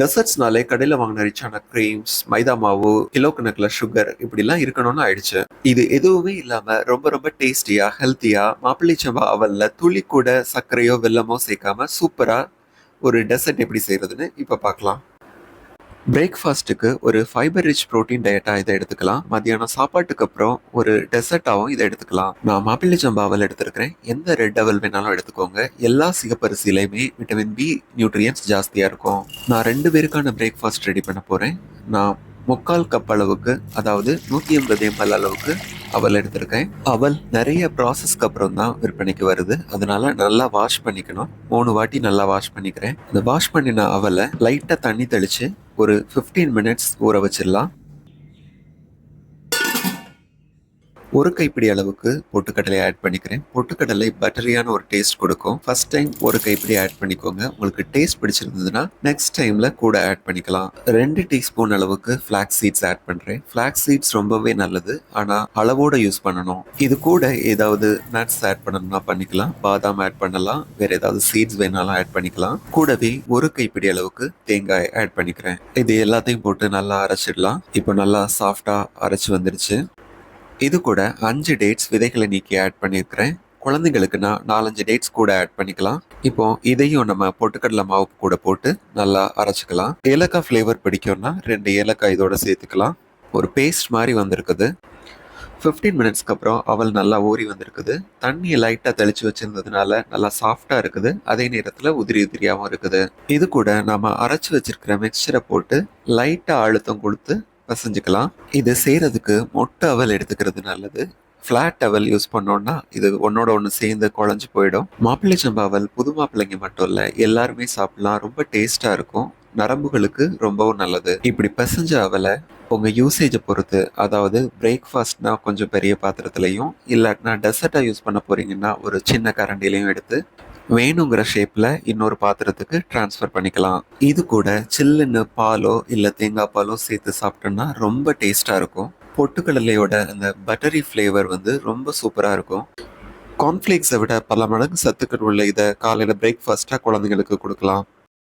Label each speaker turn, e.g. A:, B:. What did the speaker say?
A: டெசர்ட்ஸ்னாலே கடையில் வாங்கின ரிச்சான கிரீம்ஸ் மைதா மாவு கிலோ கணக்கில் சுகர் இப்படிலாம் இருக்கணும்னு ஆயிடுச்சு. இது எதுவுமே இல்லாமல் ரொம்ப ரொம்ப டேஸ்டியாக ஹெல்த்தியாக மாப்பிள்ளைச்சம்பா அவலில் துளி கூட சர்க்கரையோ வெல்லமோ சேர்க்காம சூப்பராக ஒரு டெசர்ட் எப்படி செய்கிறதுன்னு இப்போ பார்க்கலாம். பிரேக்ஃபாஸ்ட்டுக்கு ஒரு ஃபைபர் ரிச் ப்ரோட்டீன் டயட்டாக இதை எடுத்துக்கலாம். மத்தியானம் சாப்பாட்டுக்கு அப்புறம் ஒரு டெசர்ட்டாகவும் இதை எடுத்துக்கலாம். நான் மாப்பிள்ளை சம்பாவல் எடுத்திருக்கிறேன். எந்த ரெட் அவல் வேணாலும் எடுத்துக்கோங்க. எல்லா சிகப்பரிசிலையுமே விட்டமின் பி நியூட்ரியன்ஸ் ஜாஸ்தியாக இருக்கும். நான் ரெண்டு பேருக்கான பிரேக்ஃபாஸ்ட் ரெடி பண்ண போகிறேன் நான் முக்கால் கப் அளவுக்கு அதாவது நூற்றி ஐம்பது எம்எல் அளவுக்கு அவல் எடுத்திருக்கேன். அவல் நிறைய ப்ராசஸ்க்கு அப்புறம் தான் விற்பனைக்கு வருது. அதனால நல்லா வாஷ் பண்ணிக்கணும். மூணு வாட்டி நல்லா வாஷ் பண்ணிக்கிறேன். இந்த வாஷ் பண்ணின அவலை லைட்டாக தண்ணி தெளித்து ஒரு 15 மினிட்ஸ் ஊற வச்சிடலாம். ஒரு கைப்பிடி அளவுக்கு பொட்டுக்கடலை ஆட் பண்ணிக்கிறேன். பொட்டுக்கடலை பட்டரியான ஒரு டேஸ்ட் கொடுக்கும். ஃபர்ஸ்ட் டைம் ஒரு கைப்பிடி ஆட் பண்ணிக்கோங்க. உங்களுக்கு டேஸ்ட் பிடிச்சிருந்ததுன்னா நெக்ஸ்ட் டைம்ல கூட ஆட் பண்ணிக்கலாம். ரெண்டு டீஸ்பூன் அளவுக்கு ஃபிளாக்ஸ் சீட்ஸ் ஆட் பண்றேன். ஃபிளாக்ஸ் சீட்ஸ் ரொம்பவே நல்லது. ஆனா அளவோட யூஸ் பண்ணணும். இது கூட ஏதாவது நட்ஸ் ஆட் பண்ணணும்னா பண்ணிக்கலாம். பாதாம் ஆட் பண்ணலாம். வேற ஏதாவது சீட்ஸ் வேணாலும் ஆட் பண்ணிக்கலாம். கூடவே ஒரு கைப்பிடி அளவுக்கு தேங்காய் ஆட் பண்ணிக்கிறேன். இது எல்லாத்தையும் போட்டு நல்லா அரைச்சிடலாம். இப்போ நல்லா சாஃப்டா அரைச்சு வந்துருச்சு. இது கூட அஞ்சு டேட்ஸ் விதைகளை நீக்கி ஆட் பண்ணியிருக்கிறேன். குழந்தைங்களுக்கு நான் நாலஞ்சு டேட்ஸ் கூட ஆட் பண்ணிக்கலாம். இப்போ இதையும் நம்ம பொட்டுக்கடலை மாவு கூட போட்டு நல்லா அரைச்சிக்கலாம். ஏலக்காய் ஃப்ளேவர் பிடிக்கும்னா ரெண்டு ஏலக்காய் இதோட சேர்த்துக்கலாம். ஒரு பேஸ்ட் மாதிரி வந்திருக்குது. 15 மினிட்ஸ்க்கு அப்புறம் அவள் நல்லா ஊறி வந்திருக்குது. தண்ணியை லைட்டாக தெளிச்சு வச்சுருந்ததுனால நல்லா சாஃப்டாக இருக்குது. அதே நேரத்தில் உதிரி உதிரியாகவும் இருக்குது. இது கூட நம்ம அரைச்சி வச்சிருக்கிற மிக்சரை போட்டு லைட்டாக அழுத்தம் கொடுத்து பசஞ்சுக்கலாம். இது செய்கிறதுக்கு மொட்டை அவல் எடுத்துக்கிறது நல்லது. ஃப்ளாட் அவல் யூஸ் பண்ணோம்னா இது ஒன்னோட ஒன்று சேர்ந்து குழஞ்சு போயிடும். மாப்பிள்ளை சம்பாவல் புது மாப்பிள்ளைங்க மட்டும் இல்லை எல்லாருமே சாப்பிடலாம். ரொம்ப டேஸ்ட்டாக இருக்கும். நரம்புகளுக்கு ரொம்பவும் நல்லது. இப்படி பிசைஞ்ச அவலை உங்கள் யூசேஜை பொறுத்து அதாவது பிரேக்ஃபாஸ்ட்னா கொஞ்சம் பெரிய பாத்திரத்துலையும் இல்லாட்டினா டெசர்ட்டாக யூஸ் பண்ண போறீங்கன்னா ஒரு சின்ன கரண்டிலையும் எடுத்து வேணுங்கிற ஷேப்பில் இன்னொரு பாத்திரத்துக்கு ட்ரான்ஸ்ஃபர் பண்ணிக்கலாம். இது கூட சில்லுன்னு பாலோ இல்லை தேங்காய் பாலோ சேர்த்து சாப்பிட்டோம்னா ரொம்ப டேஸ்ட்டாக இருக்கும். பொட்டுக்கடலையோட அந்த பட்டரி ஃப்ளேவர் வந்து ரொம்ப சூப்பராக இருக்கும். கார்ன்ஃப்ளேக்ஸை விட பல மடங்கு சத்துக்கள் உள்ள இதை காலையில் பிரேக்ஃபாஸ்ட்டாக குழந்தைங்களுக்கு கொடுக்கலாம்.